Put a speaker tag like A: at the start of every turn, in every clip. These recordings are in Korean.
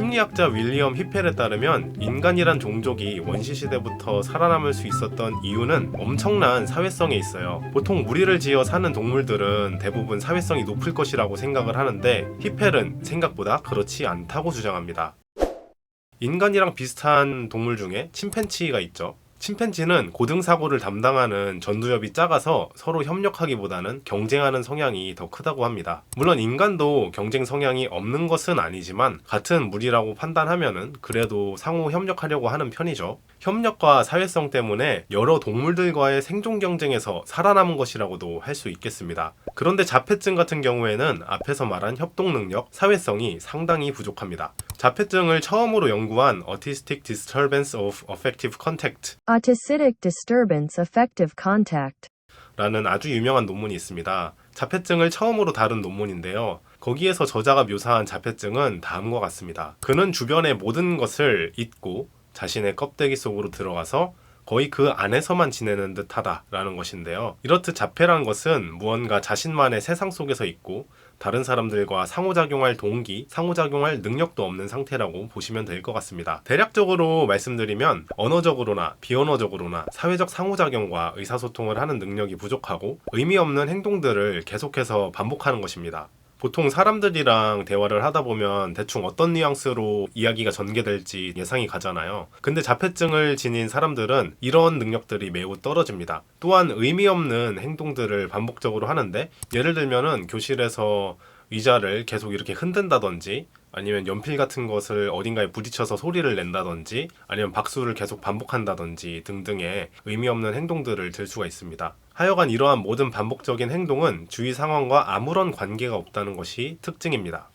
A: 심리학자 윌리엄 히펠에 따르면 인간이란 종족이 원시 시대부터 살아남을 수 있었던 이유는 엄청난 사회성에 있어요. 보통 무리를 지어 사는 동물들은 대부분 사회성이 높을 것이라고 생각을 하는데 히펠은 생각보다 그렇지 않다고 주장합니다. 인간이랑 비슷한 동물 중에 침팬치가 있죠. 침팬지는 고등사고를 담당하는 전두엽이 작아서 서로 협력하기보다는 경쟁하는 성향이 더 크다고 합니다. 물론 인간도 경쟁 성향이 없는 것은 아니지만 같은 무리라고 판단하면은 그래도 상호 협력하려고 하는 편이죠. 협력과 사회성 때문에 여러 동물들과의 생존 경쟁에서 살아남은 것이라고도 할 수 있겠습니다. 그런데 자폐증 같은 경우에는 앞에서 말한 협동 능력, 사회성이 상당히 부족합니다. 자폐증을 처음으로 연구한 Autistic Disturbance of Affective Contact
B: Autistic disturbance affective contact.
A: 라는 아주 유명한 논문이 있습니다. 자폐증을 처음으로 다룬 논문인데요. 거기에서 저자가 묘사한 자폐증은 다음과 같습니다. 그는 주변의 모든 것을 잊고 자신의 껍데기 속으로 들어가서 거의 그 안에서만 지내는 듯 하다라는 것인데요. 이렇듯 자폐란 것은 무언가 자신만의 세상 속에서 있고 다른 사람들과 상호작용할 동기, 상호작용할 능력도 없는 상태라고 보시면 될 것 같습니다. 대략적으로 말씀드리면 언어적으로나 비언어적으로나 사회적 상호작용과 의사소통을 하는 능력이 부족하고 의미 없는 행동들을 계속해서 반복하는 것입니다. 보통 사람들이랑 대화를 하다 보면 대충 어떤 뉘앙스로 이야기가 전개될지 예상이 가잖아요. 근데 자폐증을 지닌 사람들은 이런 능력들이 매우 떨어집니다. 또한 의미 없는 행동들을 반복적으로 하는데 예를 들면은 교실에서 의자를 계속 이렇게 흔든다든지 아니면 연필 같은 것을 어딘가에 부딪혀서 소리를 낸다든지 아니면 박수를 계속 반복한다든지 등등의 의미 없는 행동들을 들 수가 있습니다. 하여간 이러한 모든 반복적인 행동은 주위 상황과 아무런 관계가 없다는 것이 특징입니다.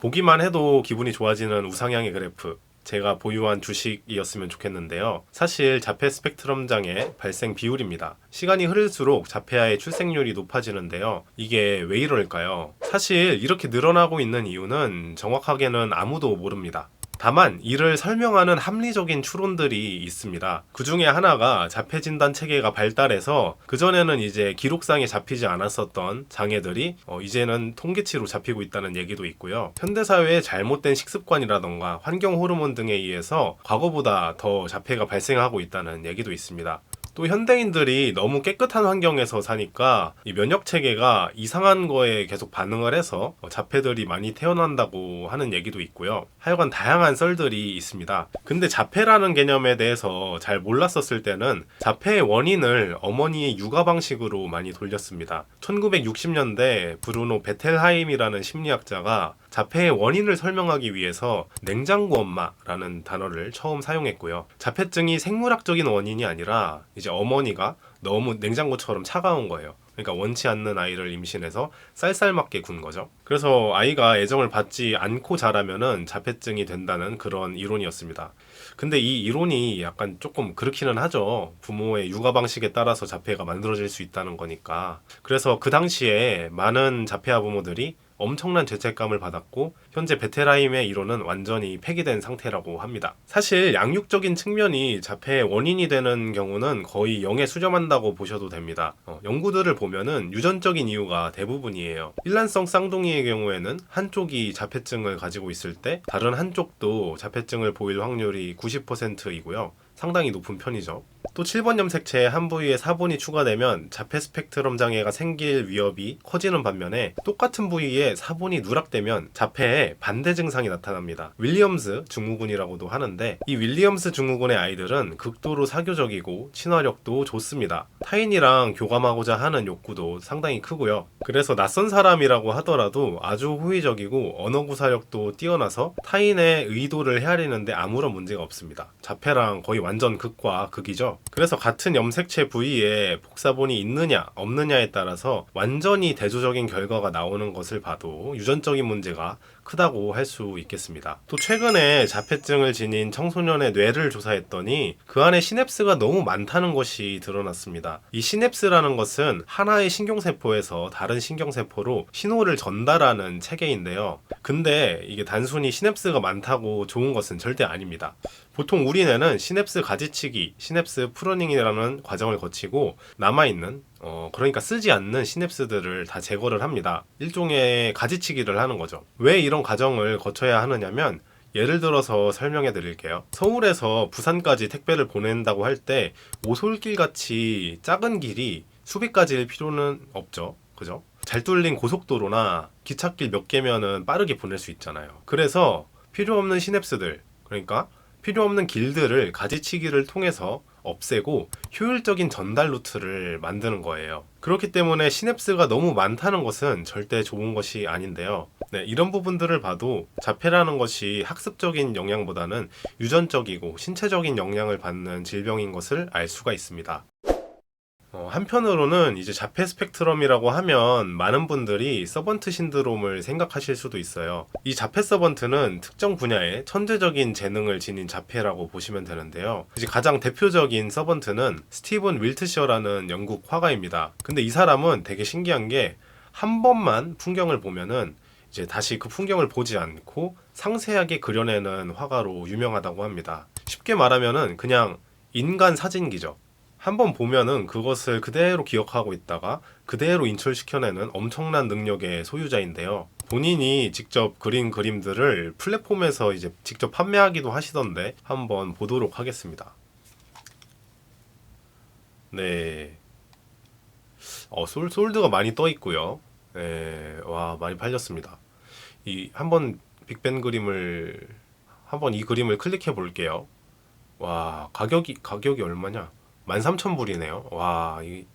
A: 보기만 해도 기분이 좋아지는 우상향의 그래프. 제가 보유한 주식이었으면 좋겠는데요. 사실 자폐 스펙트럼 장애 발생 비율입니다. 시간이 흐를수록 자폐아의 출생률이 높아지는데요. 이게 왜 이럴까요? 사실 이렇게 늘어나고 있는 이유는 정확하게는 아무도 모릅니다. 다만 이를 설명하는 합리적인 추론들이 있습니다. 그 중에 하나가 자폐 진단 체계가 발달해서 그전에는 이제 기록상에 잡히지 않았었던 장애들이 어, 이제는 통계치로 잡히고 있다는 얘기도 있고요. 현대 사회의 잘못된 식습관이라던가 환경 호르몬 등에 의해서 과거보다 더 자폐가 발생하고 있다는 얘기도 있습니다. 또 현대인들이 너무 깨끗한 환경에서 사니까 이 면역 체계가 이상한 거에 계속 반응을 해서 어, 자폐들이 많이 태어난다고 하는 얘기도 있고요. 하여간 다양한 썰들이 있습니다. 근데 자폐라는 개념에 대해서 잘 몰랐었을 때는 자폐의 원인을 어머니의 육아 방식으로 많이 돌렸습니다. 1960년대 브루노 베텔하임이라는 심리학자가 자폐의 원인을 설명하기 위해서 냉장고 엄마라는 단어를 처음 사용했고요. 자폐증이 생물학적인 원인이 아니라 이제 어머니가 너무 냉장고처럼 차가운 거예요. 그러니까 원치 않는 아이를 임신해서 쌀쌀맞게 군 거죠. 그래서 아이가 애정을 받지 않고 자라면은 자폐증이 된다는 그런 이론이었습니다. 근데 이 이론이 약간 조금 그렇기는 하죠. 부모의 육아 방식에 따라서 자폐가 만들어질 수 있다는 거니까. 그래서 그 당시에 많은 자폐아 부모들이 엄청난 죄책감을 받았고 현재 베테라임의 이론은 완전히 폐기된 상태라고 합니다. 사실 양육적인 측면이 자폐의 원인이 되는 경우는 거의 0에 수렴한다고 보셔도 됩니다. 어, 연구들을 보면은 유전적인 이유가 대부분이에요. 일란성 쌍둥이의 경우에는 한쪽이 자폐증을 가지고 있을 때 다른 한쪽도 자폐증을 보일 확률이 90%이고요. 상당히 높은 편이죠. 또 7번 염색체의 한 부위에 사본이 추가되면 자폐 스펙트럼 장애가 생길 위협이 커지는 반면에 똑같은 부위에 사본이 누락되면 자폐의 반대 증상이 나타납니다. 윌리엄스 증후군이라고도 하는데 이 윌리엄스 증후군의 아이들은 극도로 사교적이고 친화력도 좋습니다. 타인이랑 교감하고자 하는 욕구도 상당히 크고요. 그래서 낯선 사람이라고 하더라도 아주 호의적이고 언어 구사력도 뛰어나서 타인의 의도를 헤아리는데 아무런 문제가 없습니다. 자폐랑 거의 완전 극과 극이죠. 그래서 같은 염색체 부위에 복사본이 있느냐 없느냐에 따라서 완전히 대조적인 결과가 나오는 것을 봐도 유전적인 문제가 크다고 할 수 있겠습니다. 또 최근에 자폐증을 지닌 청소년의 뇌를 조사했더니 그 안에 시냅스가 너무 많다는 것이 드러났습니다. 이 시냅스라는 것은 하나의 신경세포에서 다른 신경세포로 신호를 전달하는 체계인데요. 근데 이게 단순히 시냅스가 많다고 좋은 것은 절대 아닙니다. 보통 우리 뇌는 시냅스 가지치기, 시냅스 프루닝이라는 과정을 거치고 남아있는 어, 그러니까 쓰지 않는 시냅스들을 다 제거를 합니다. 일종의 가지치기를 하는 거죠. 왜 이런 과정을 거쳐야 하느냐면 예를 들어서 설명해 드릴게요. 서울에서 부산까지 택배를 보낸다고 할 때 오솔길 같이 작은 길이 수백 가지일 필요는 없죠. 그죠? 잘 뚫린 고속도로나 기찻길 몇 개면은 빠르게 보낼 수 있잖아요. 그래서 필요 없는 시냅스들, 그러니까 필요 없는 길들을 가지치기를 통해서 없애고 효율적인 전달 루트를 만드는 거예요. 그렇기 때문에 시냅스가 너무 많다는 것은 절대 좋은 것이 아닌데요. 네, 이런 부분들을 봐도 자폐라는 것이 학습적인 영향보다는 유전적이고 신체적인 영향을 받는 질병인 것을 알 수가 있습니다. 어, 한편으로는 이제 자폐 스펙트럼이라고 하면 많은 분들이 서번트 신드롬을 생각하실 수도 있어요. 이 자폐 서번트는 특정 분야에 천재적인 재능을 지닌 자폐라고 보시면 되는데요. 이제 가장 대표적인 서번트는 스티븐 윌트셔라는 영국 화가입니다. 근데 이 사람은 되게 신기한 게 한 번만 풍경을 보면은 이제 다시 그 풍경을 보지 않고 상세하게 그려내는 화가로 유명하다고 합니다. 쉽게 말하면은 그냥 인간 사진기죠. 한번 보면은 그것을 그대로 기억하고 있다가 그대로 인출시켜내는 엄청난 능력의 소유자인데요. 본인이 직접 그린 그림들을 플랫폼에서 이제 직접 판매하기도 하시던데 한번 보도록 하겠습니다. 네. 어, 솔, 솔드가 많이 떠 있고요. 네, 와, 많이 팔렸습니다. 이 한번 빅벤 그림을 한번 이 그림을 클릭해 볼게요. 와, 가격이 가격이 얼마냐? 13,000불이네요. 와, 이,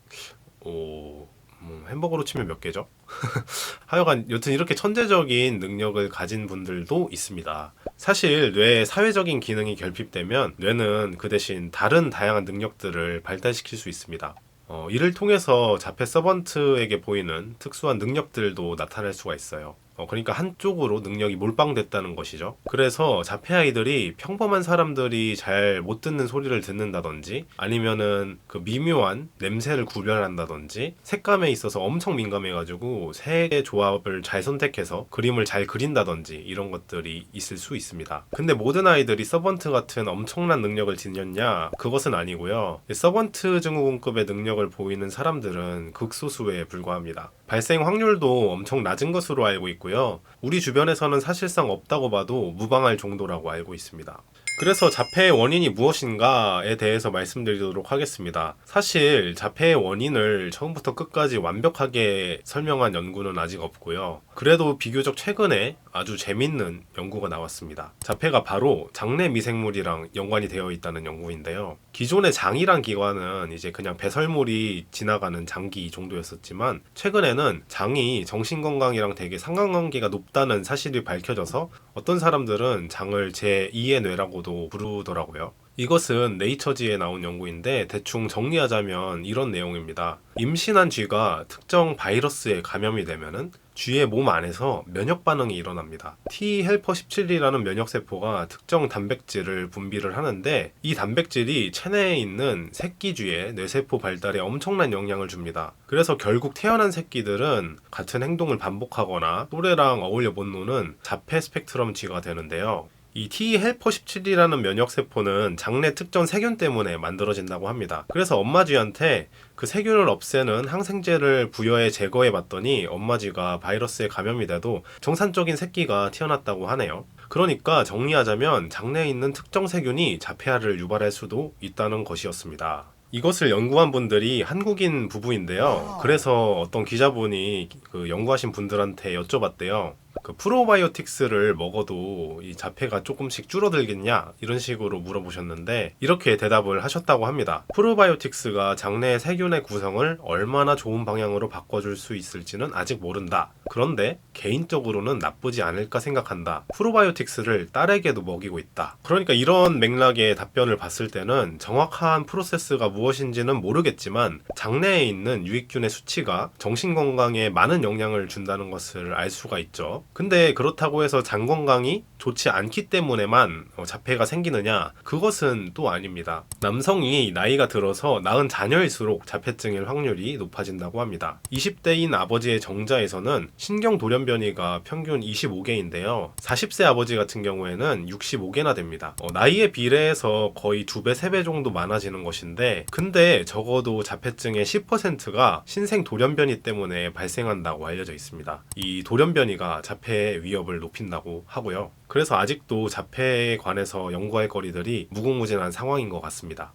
A: 오, 음, 햄버거로 치면 몇 개죠? 하여간 여튼 이렇게 천재적인 능력을 가진 분들도 있습니다. 사실 뇌의 사회적인 기능이 결핍되면 뇌는 그 대신 다른 다양한 능력들을 발달시킬 수 있습니다. 어, 이를 통해서 자폐 서번트에게 보이는 특수한 능력들도 나타날 수가 있어요. 어, 그러니까 한쪽으로 능력이 몰빵됐다는 것이죠. 그래서 자폐 아이들이 평범한 사람들이 잘 못 듣는 소리를 듣는다든지 아니면은 그 미묘한 냄새를 구별한다든지 색감에 있어서 엄청 민감해가지고 색의 조합을 잘 선택해서 그림을 잘 그린다든지 이런 것들이 있을 수 있습니다. 근데 모든 아이들이 서번트 같은 엄청난 능력을 지녔냐? 그것은 아니고요. 서번트 증후군급의 능력을 보이는 사람들은 극소수에 불과합니다. 발생 확률도 엄청 낮은 것으로 알고 있고 요. 우리 주변에서는 사실상 없다고 봐도 무방할 정도라고 알고 있습니다. 그래서 자폐의 원인이 무엇인가에 대해서 말씀드리도록 하겠습니다. 사실 자폐의 원인을 처음부터 끝까지 완벽하게 설명한 연구는 아직 없고요. 그래도 비교적 최근에 아주 재밌는 연구가 나왔습니다. 자폐가 바로 장내 미생물이랑 연관이 되어 있다는 연구인데요. 기존의 장이란 기관은 이제 그냥 배설물이 지나가는 장기 정도였었지만 최근에는 장이 정신 건강이랑 되게 상관관계가 높다는 사실이 밝혀져서 어떤 사람들은 장을 제2의 뇌라고도 부르더라고요. 이것은 네이처지에 나온 연구인데 대충 정리하자면 이런 내용입니다. 임신한 쥐가 특정 바이러스에 감염이 되면은 쥐의 몸 안에서 면역 반응이 일어납니다. T 헬퍼 17이라는 면역 세포가 특정 단백질을 분비를 하는데 이 단백질이 체내에 있는 새끼 쥐의 뇌세포 발달에 엄청난 영향을 줍니다. 그래서 결국 태어난 새끼들은 같은 행동을 반복하거나 또래랑 어울려 못 노는 자폐 스펙트럼 쥐가 되는데요. 이 T 헬퍼 17이라는 면역 세포는 장내 특정 세균 때문에 만들어진다고 합니다. 그래서 엄마 쥐한테 그 세균을 없애는 항생제를 부여해 제거해 봤더니 엄마 쥐가 바이러스에 감염이 돼도 정상적인 새끼가 태어났다고 하네요. 그러니까 정리하자면 장내에 있는 특정 세균이 자폐아를 유발할 수도 있다는 것이었습니다. 이것을 연구한 분들이 한국인 부부인데요. 그래서 어떤 기자분이 그 연구하신 분들한테 여쭤봤대요. 그 프로바이오틱스를 먹어도 이 자폐가 조금씩 줄어들겠냐 이런 식으로 물어보셨는데 이렇게 대답을 하셨다고 합니다. 프로바이오틱스가 장내 세균의 구성을 얼마나 좋은 방향으로 바꿔줄 수 있을지는 아직 모른다. 그런데 개인적으로는 나쁘지 않을까 생각한다. 프로바이오틱스를 딸에게도 먹이고 있다. 그러니까 이런 맥락의 답변을 봤을 때는 정확한 프로세스가 무엇인지는 모르겠지만 장내에 있는 유익균의 수치가 정신 건강에 많은 영향을 준다는 것을 알 수가 있죠. 근데 그렇다고 해서 장 건강이 좋지 않기 때문에만 어, 자폐가 생기느냐? 그것은 또 아닙니다. 남성이 나이가 들어서 낳은 자녀일수록 자폐증일 확률이 높아진다고 합니다. 20대인 아버지의 정자에서는 신경 돌연변이가 평균 25개인데요. 40세 아버지 같은 경우에는 65개나 됩니다. 어, 나이에 비례해서 거의 2배, 3배 정도 많아지는 것인데 근데 적어도 자폐증의 10%가 신생 돌연변이 때문에 발생한다고 알려져 있습니다. 이 돌연변이가 자폐의 위협을 높인다고 하고요. 그래서 아직도 자폐에 관해서 연구할 거리들이 무궁무진한 상황인 것 같습니다.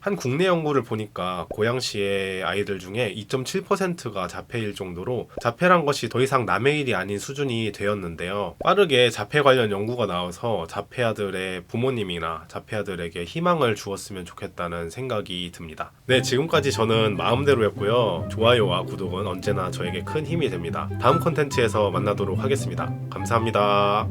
A: 한 국내 연구를 보니까 고양시의 아이들 중에 2.7%가 자폐일 정도로 자폐란 것이 더 이상 남의 일이 아닌 수준이 되었는데요. 빠르게 자폐 관련 연구가 나와서 자폐아들의 부모님이나 자폐아들에게 희망을 주었으면 좋겠다는 생각이 듭니다. 네, 지금까지 저는 마음대로였고요. 좋아요와 구독은 언제나 저에게 큰 힘이 됩니다. 다음 컨텐츠에서 만나도록 하겠습니다. 감사합니다.